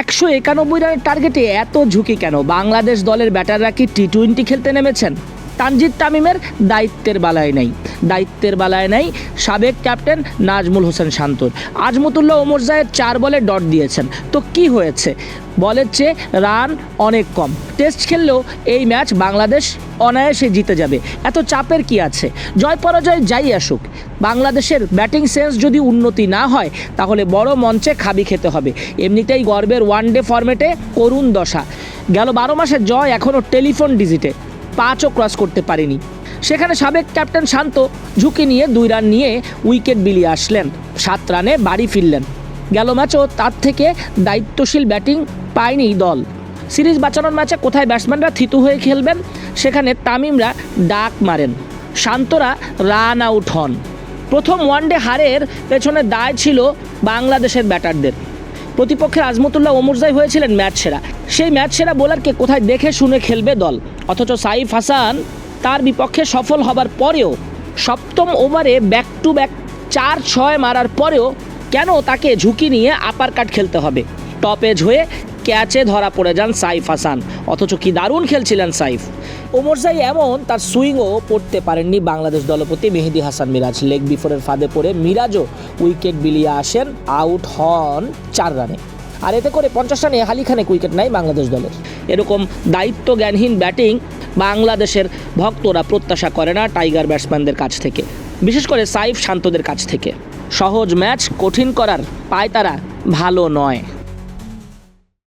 একশো একানব্বই রানের টার্গেটে এত ঝুঁকি কেন? বাংলাদেশ দলের ব্যাটাররা কি টি টোয়েন্টি খেলতে নেমেছেন? তানজিদ তামিমের দায়িত্বের বালাই নেই। দায়িত্বের বালায় নেই। সাবেক ক্যাপ্টেন নাজমুল হোসেন শান্তর। আজমতুল্লাহ ওমর জায়েদ চার বলে ডট দিয়েছেন। তো কি হয়েছে? বলের চেয়ে রান অনেক কম। টেস্ট খেললেও এই ম্যাচ বাংলাদেশ অনায়াসে জিতে যাবে। এত চাপের কি আছে? জয় পরাজয় যাই আসুক। বাংলাদেশের ব্যাটিং সেন্স যদি উন্নতি না হয়, তাহলে বড় মঞ্চে খাবি খেতে হবে। এমনিতেই গর্বের ওয়ান ডে ফরম্যাটে করুণ দশা। গেল বারো মাসের জয় এখনও টেলিফোন ডিজিটে। পাঁচও ক্রস করতে পারেনি। সেখানে সাবেক ক্যাপ্টেন শান্ত ঝুঁকি নিয়ে দুই রান নিয়ে উইকেট বিলিয়ে আসলেন। সাত রানে বাড়ি ফিরলেন। গেল ম্যাচও তার থেকে দায়িত্বশীল ব্যাটিং পায়নি দল। সিরিজ বাঁচানোর ম্যাচে কোথায় ব্যাটসম্যানরা থিতু হয়ে খেলবেন, সেখানে তামিমরা ডাক মারেন। শান্তরা রান আউট হন। প্রথম ওয়ানডে হারের পেছনে দায় ছিল বাংলাদেশের ব্যাটারদের। প্রতিপক্ষের আজমতুল্লাহ ওমরজাই হয়েছিলেন ম্যাচ সেরা সেই ম্যাচ সেরা বোলারকে কোথায় দেখে শুনে খেলবে দল? অথচ সাইফ হাসান তার বিপক্ষে সফল হবার পরেও সপ্তম ওভারে ব্যাক টু ব্যাক চার ছয় মারার পরেও কেন তাকে ঝুঁকি নিয়ে আপার কাট খেলতে হবে? টপ এজ হয়ে ক্যাচে ধরা পড়ে যান সাইফ হাসান, অথচ কি দারুণ খেলছিলেন সাইফ। ওমর সাই এমন তার সুইংও পড়তে পারেননি বাংলাদেশ দলপতি মেহেদি হাসান মিরাজ। লেগ বিফোরের ফাঁদে পড়ে মিরাজও উইকেট বিলিয়ে আসেন আউট হন চার রানে। আর এতে করে পঞ্চাশ রানে হালিখানেক উইকেট নাই বাংলাদেশ দলের। এরকম দায়িত্ব জ্ঞানহীন ব্যাটিং বাংলাদেশের ভক্তরা প্রত্যাশা করে না টাইগার ব্যাটসম্যানদের কাছ থেকে। বিশেষ করে সাইফ শান্তদের কাছ থেকে। সহজ ম্যাচ কঠিন করার পায় তারা ভালো নয়।